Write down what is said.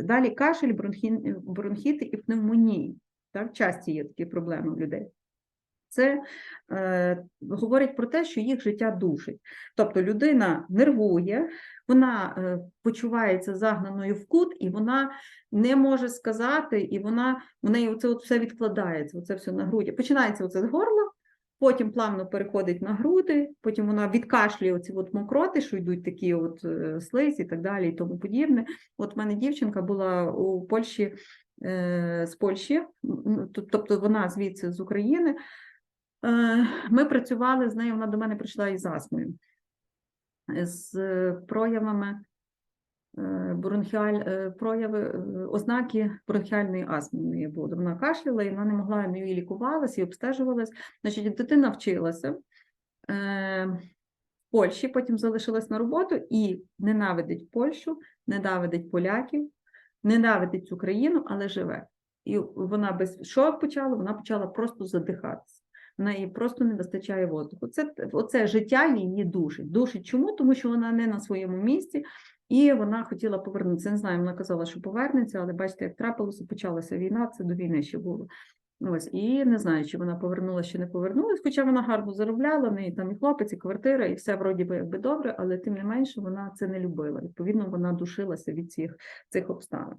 відбувається. Далі кашель, бронхі... бронхіти і пневмонії. Так, часті є такі проблеми у людей. Це е, говорить про те, що їх життя душить. Тобто людина нервує, вона е, почувається загнаною в кут, і вона не може сказати, і вона в неї це от все відкладається, оце все на груді. Починається оце з горла, потім плавно переходить на груди, потім вона відкашлює оці от мокроти, що йдуть такі от е, слизь і так далі, і тому подібне. От в мене дівчинка була у Польщі е, з Польщі, тобто вона звідси з України. Е, Ми працювали з нею, вона до мене прийшла із астмою, з проявами бронхіаль, е, прояви, е, ознаки бронхіальної астми неї було. Вона кашляла, і вона не могла і лікувалася, і обстежувалась. Значить, дитина вчилася е, в Польщі, потім залишилась на роботу і ненавидить Польщу, ненавидить поляків, ненавидить цю країну, але живе. І вона без що почала? Вона почала просто задихатися. В неї просто не вистачає воздуху. Це оце життя її душить. Душить чому? Тому що вона не на своєму місці, і вона хотіла повернутися. Не знаю, вона казала, що повернеться, але бачите, як трапилося, почалася війна, це до війни ще було. Ось і не знаю, чи вона повернулася, чи не повернулася, хоча вона гарно заробляла, в неї там і хлопець, і квартира, і все вроді би якби добре, але тим не менше вона це не любила. Відповідно, вона душилася від цих, цих обставин.